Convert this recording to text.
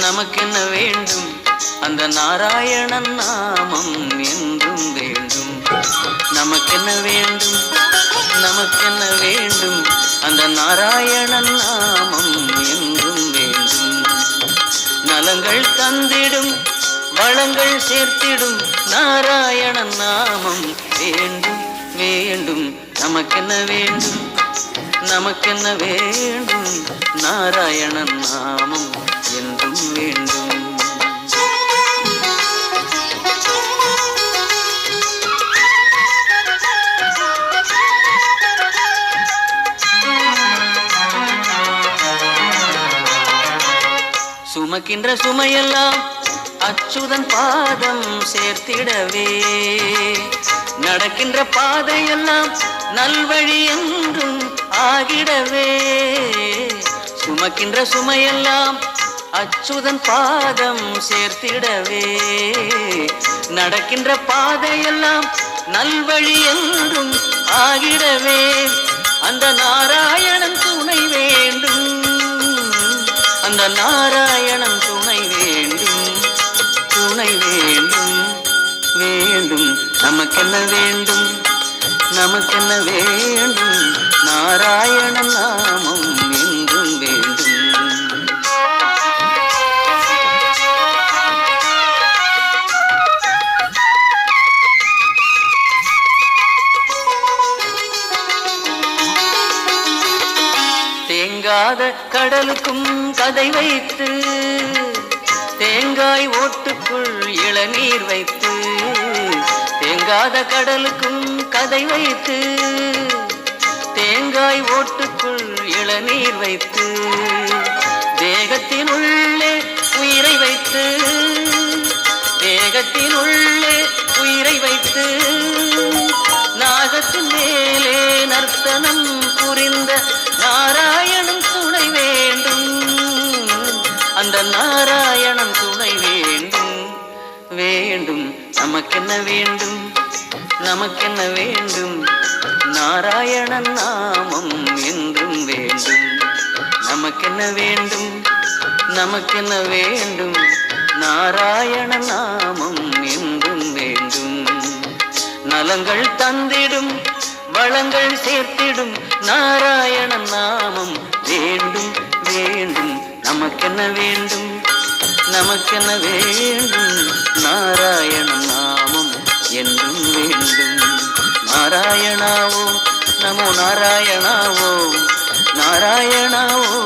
நமக்கென்ன வேண்டும்? அந்த நாராயணன் நாமம் என்றும் வேண்டும். நமக்கென்ன வேண்டும்? நமக்கென்ன வேண்டும்? அந்த நாராயணன் நாமம் என்றும் வேண்டும். நலங்கள் தந்திடும் வளங்கள் சேர்த்திடும் நாராயணன் நாமம் வேண்டும் வேண்டும். நமக்கென்ன வேண்டும்? நமக்கென்ன வேண்டும்? நாராயணன் நாமம் என்றும் வேண்டும். சுமக்கின்ற சுமையெல்லாம் அச்சுதன் பாதம் சேர்த்திடவே. நடக்கின்ற பாதையெல்லாம் நல்வழி என்றும் ஆகிடவே. சுமக்கின்ற சுமையெல்லாம் அச்சுதன் பாதம் சேர்த்திடவே. நடக்கின்ற பாதையெல்லாம் நல்வழி என்றும் ஆகிடவே. அந்த நாராயணன் துணை வேண்டும். அந்த நாராயணன் துணை வேண்டும். துணை வேண்டும். வேண்டும். நமக்கென்ன வேண்டும்? நமக்கென்ன வேண்டும்? நாராயண நாமம் என்றும் வேண்டும். தேங்காத கடலுக்கும் கதை வைத்து தேங்காய் ஓட்டுக்குள் இளநீர் வைத்து தேங்காத கடலுக்கும் கதை வைத்து தேங்காய் ஓட்டுக்குள் இளநீர் வைத்து தேகத்தின் உள்ளே உயிரை வைத்து தேகத்தின் உள்ளே உயிரை வைத்து நாகத்தின் மேலே நர்த்தனம் புரிந்த நாராயணன் துணை வேண்டும். அந்த நாராயணன் துணை வேண்டும் வேண்டும். நமக்கென்ன வேண்டும்? நமக்கென்ன வேண்டும்? நாராயணன் நாமம் என்றும் வேண்டும். நமக்கென்ன வேண்டும்? நமக்கென்ன வேண்டும்? நாராயண நாமம் என்றும் வேண்டும். நலங்கள் தந்திடும் வளங்கள் சேர்த்திடும் நாராயண நாமம் வேண்டும் வேண்டும். நமக்கென்ன வேண்டும்? நமக்கென்ன வேண்டும் நாராயணன் நாமம் என்றும் வேண்டும் நாராயணாவோ நமோ நாராயணாவோ நாராயணாவோ